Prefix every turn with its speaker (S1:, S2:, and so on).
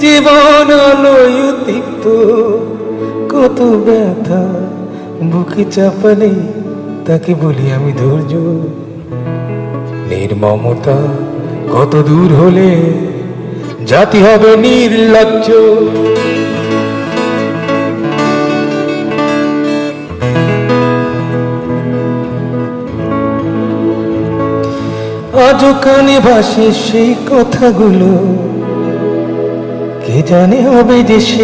S1: জীবন আলোয় কত ব্যথা, বুকে চাপালে তাকে বলি আমি ধৈর্য। নির্মমতা কত দূর হলে, জাতি হবে নির্লজ্জ। আজও কানে ভাসে সেই কথাগুলো কে জানে হবে সে